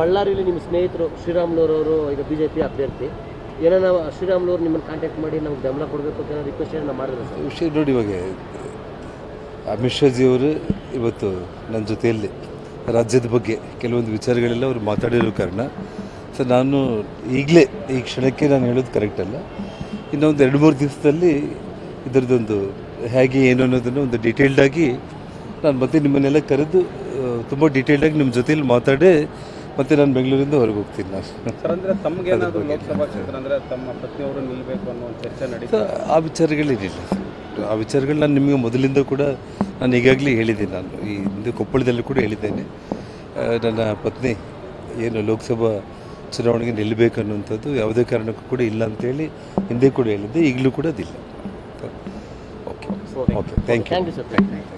ಬಳ್ಳಾರಿಯಲ್ಲಿ ನಿಮ್ಮ ಸ್ನೇಹಿತರು ಶ್ರೀರಾಮ್ಲೂರವರು ಈಗ ಬಿ ಜೆ ಪಿ ಅಭ್ಯರ್ಥಿ. ಏನೋ ಶ್ರೀರಾಮ್ಲೂರು ನಿಮ್ಮನ್ನು ಕಾಂಟ್ಯಾಕ್ಟ್ ಮಾಡಿ ನಮ್ಗೆ ಬೆಂಬಲ ಕೊಡಬೇಕು ಅಂತ ರಿಕ್ವೆಸ್ಟ್ ಏನೋ ಮಾಡಿದ್ರೆ ಸರ್? ವಿಷಯ ನೋಡಿ ಇವಾಗ, ಅಮಿತ್ ಶಾಜಿಯವರು ಇವತ್ತು ನನ್ನ ಜೊತೆಯಲ್ಲಿ ರಾಜ್ಯದ ಬಗ್ಗೆ ಕೆಲವೊಂದು ವಿಚಾರಗಳೆಲ್ಲ ಅವರು ಮಾತಾಡಿರೋ ಕಾರಣ. ಸೊ ನಾನು ಈಗಲೇ ಈ ಕ್ಷಣಕ್ಕೆ ನಾನು ಹೇಳೋದು ಕರೆಕ್ಟ್ ಅಲ್ಲ. ಇನ್ನೊಂದು ಎರಡು ಮೂರು ದಿವಸದಲ್ಲಿ ಇದರದ್ದೊಂದು ಹೇಗೆ ಏನು ಅನ್ನೋದನ್ನು ಒಂದು ಡೀಟೇಲ್ಡಾಗಿ ನಾನು ಮತ್ತೆ ನಿಮ್ಮನ್ನೆಲ್ಲ ಕರೆದು ತುಂಬ ಡೀಟೇಲ್ಡಾಗಿ ನಿಮ್ಮ ಜೊತೆಯಲ್ಲಿ ಮಾತಾಡಿ ಮತ್ತೆ ನಾನು ಬೆಂಗಳೂರಿಂದ ಹೊರಗೆ ಹೋಗ್ತೀನಿ ನಾನು. ಸರ್ ಅಂದ್ರೆ ತಮ್ಗೇನಾದ್ರು ಲೋಕಸಭಾ ಕ್ಷೇತ್ರ ಅಂದ್ರೆ ತಮ್ಮ ಪತ್ನಿಯವರು ನಿಲ್ಲಬೇಕು ಅನ್ನೋ ಒಂದು ಚರ್ಚೆ ನಡೀತಾ ಆ ವಿಚಾರಗಳೇನಿಲ್ಲ ಆ ವಿಚಾರಗಳು ನಾನು ನಿಮಗೆ ಮೊದಲಿಂದ ಕೂಡ ನಾನು ಈಗಾಗಲೇ ಹೇಳಿದ್ದೀನಿ ನಾನು. ಈ ಹಿಂದೆ ಕೊಪ್ಪಳದಲ್ಲಿ ಕೂಡ ಹೇಳಿದ್ದೇನೆ. ನನ್ನ ಪತ್ನಿ ಏನು ಲೋಕಸಭಾ ಚುನಾವಣೆಗೆ ನಿಲ್ಲಬೇಕು ಅನ್ನುವಂಥದ್ದು ಯಾವುದೇ ಕಾರಣಕ್ಕೂ ಕೂಡ ಇಲ್ಲ ಅಂತೇಳಿ ಹಿಂದೆ ಕೂಡ ಹೇಳಿದ್ದೆ ಈಗಲೂ ಕೂಡ ಅದಿಲ್ಲ. Okay. Okay thank you thank you sir